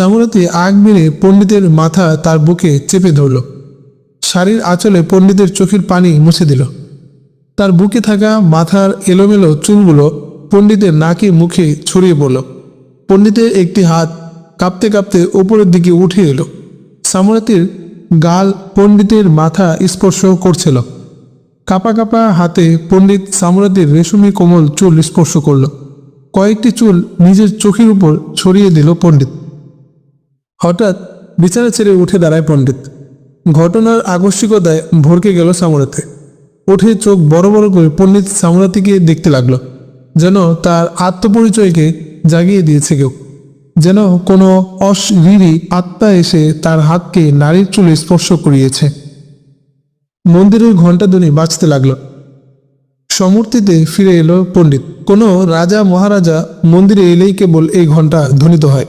সামরাতি আগ মেরে পণ্ডিতের মাথা তার বুকে চেপে ধরল। শাড়ির আঁচলে পণ্ডিতের চোখের পানি মুছে দিল। তার বুকে থাকা মাথার এলোমেলো চুলগুলো পণ্ডিতের নাকে মুখে ছড়িয়ে পড়ল। পণ্ডিতের একটি হাত কাঁপতে কাঁপতে ওপরের দিকে উঠে এলো। সামরাতির গাল পণ্ডিতের মাথা স্পর্শ করছিল। কাপা কাপা হাতে পণ্ডিত সামরাতির রেশমি কোমল চুল স্পর্শ করল। কয়েকটি চুল নিজের চোখের উপর ছড়িয়ে দিল পণ্ডিত। হঠাৎ বিছানা ছেড়ে উঠে দাঁড়ায় পণ্ডিত। ঘটনার আকস্মিকতায় ভরকে গেল সামরাতে উঠে চোখ বড় বড় করে পণ্ডিত সামরাতিকে দেখতে লাগল, যেন তার আত্মপরিচয়কে জাগিয়ে দিয়েছে কেউ, যেন কোনো অশরীরী আত্মা এসে তার হাতকে নারীর চুলে স্পর্শ করিয়েছে। মন্দিরের ঘণ্টাধ্বনি বাঁচতে লাগল। সমূর্তিতে ফিরে এলো পণ্ডিত। কোনো রাজা মহারাজা মন্দিরে এলেই কেবল এই ঘণ্টা ধ্বনিত হয়।